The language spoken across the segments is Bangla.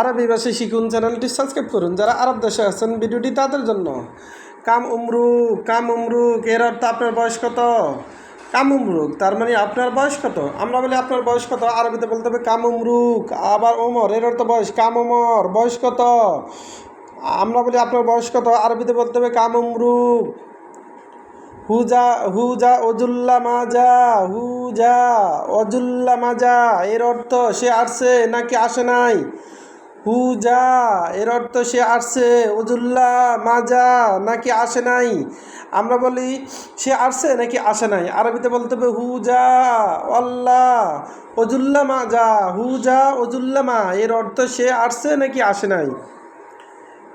আরবি ভাষা শিখুন চ্যানেলটি সাবস্ক্রাইব করুন। যারা আরব দেশে আছেন, ভিডিওটি তাদের জন্য। কাম উমরুক কাম উমরুক, এর অর্থ আপনার বয়স কত? কাম উমরুক, তার মানে আপনার বয়স কত? আমরা বলি আপনার বয়স কত, আরবিতে বলতে হবে কাম উমরুক, আবার ওমর এর অর্থ বয়স, কাম ওমর বয়স কত? আমরা বলি আপনার বয়স কত, আরবিতে বলতে হবে কাম উমরুক। হুজা হুজা অজুল্লা মাজা, হুজা অজুল্লা মাজা, এর অর্থ সে আসছে নাকি আসে নাই? হুজা, এর অর্থ সে আসছে অজুল্লা মাজা নাকি আসে নাই? আমরা বলি, সে আসছে নাকি আসে নাই? আরবিতে বলতে হবে হুজা অল্লাহ অজুল্লা মাজা হুজা অজুল্লা মা, এর অর্থ সে আসছে নাকি আসে নাই?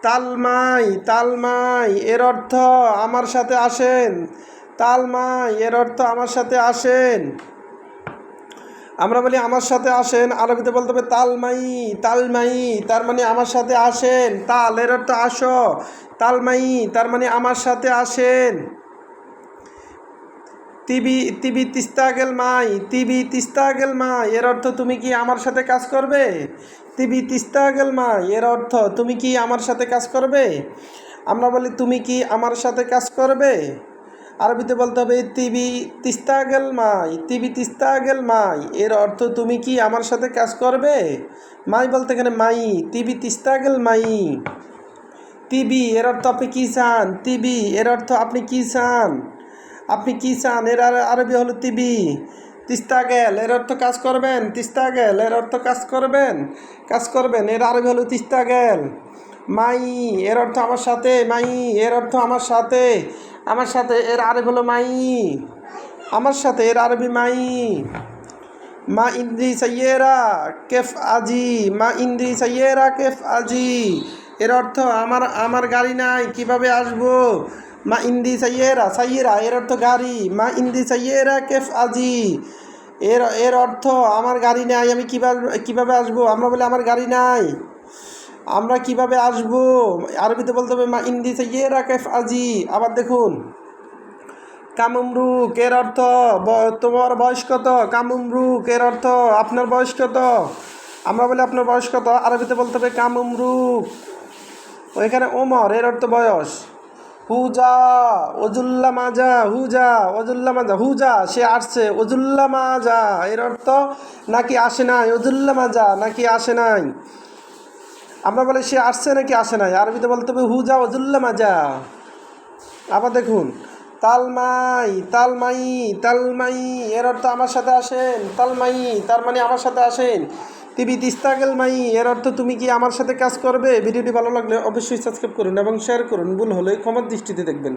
তালমাই তালমাই, এর অর্থ আমার সাথে আসেন। তালমাই, এর অর্থ আমার সাথে আসেন। আমরা বলি, আমার সাথে আসেন। আরবিতে বলতে হবে, তালমাই তালমাই। তার মানে আমার সাথে আসেন। তাল, এর অর্থ আসো। তালমাই, তার মানে আমার সাথে আসেন। তিবি তিবি তিস্তাগেল মাই, তিবি তিস্তাগেল মাই, এর অর্থ, তুমি কি আমার সাথে কাজ করবে? তিবি তিস্তাগেল মাই, এর অর্থ, তুমি কি আমার সাথে কাজ করবে? আমরা বলি, তুমি কি আমার সাথে কাজ করবে? আরবিতে বলতে হবে, তিবি তিস্তাগেল মাই, তিবি তিস্তাগেল মাই, এর অর্থ তুমি কি আমার সাথে কাজ করবে? মাই বলতে এখানে মাই, তিবি তিস্তাগেল মাই। তিবি, এর অর্থ আপনি কি চান? তিবি, এর অর্থ আপনি কী চান? আপনি কি চান? এর আর- আরবি হলো তিবি। তিস্তা গেল, এর অর্থ কাজ করবেন? তিস্তা গেল, এর অর্থ কাজ করবেন? কাজ করবেন, এর আরবি হলো তিস্তা গেল। মাই, এর অর্থ আমার সাথে, মাই, এর অর্থ আমার সাথে। আমার সাথে এর আরবি হলো মাই। আমার সাথে এর আরবি মাই। মা ইন্দ্রি সাইয়েরা, কেফ আজি। মা ইন্দ্রি সাইয়েরা, কেফ আজি। এর অর্থ আমার আমার গাড়ি নাই, কীভাবে আসব? মা ইন্দি সাইয়েরা সাইয়েরা, এর অর্থ গাড়ি। মা ইন্দি সাইয়েরা, কেফ আজি। এর এর অর্থ আমার গাড়ি নাই, আমি কীভাবে, কীভাবে আসব? আমরা বলে আমার গাড়ি নাই। আমরা কীভাবে আসব? আরবিতে বলতে হবে, মা ইন্দি ইয়ে রাকেফ আজি। আবার দেখুন। কামুমরুক এর অর্থ? তোমার বয়স কত? কামুমরুক এর অর্থ? আপনার বয়স কত? আমরা বলি আপনার বয়স কত? আরবিতে বলতে হবে কামুমরুক ওইখানে ওমর, এর অর্থ বয়স। হুজা, ওজুল্লা মাজা, হুজা, ওজুল্লা মাজা, হুজা, সে আসছে, ওজুল্লা মাজা, এর অর্থ নাকি আসে নাই? ওজুল্লা মাজা, নাকি আসে নাই? আমরা বলি, সে আসছে নাকি? আসে নাই। আরবিতে বলতে হবে হুজা ওজুল্লা মাজা আবার দেখুন, তালমাই তালমাই তালমাই, এর অর্থ আমার সাথে আসেন। তালমাই, তার মানে আমার সাথে আসেন। তিবি তিস্তাগেল মাই, এর অর্থ তুমি কি আমার সাথে কাজ করবে? ভিডিওটি ভালো লাগলে অবশ্যই সাবস্ক্রাইব করুন এবং শেয়ার করুন। ভুল হলে ক্ষমার দৃষ্টিতে দেখবেন।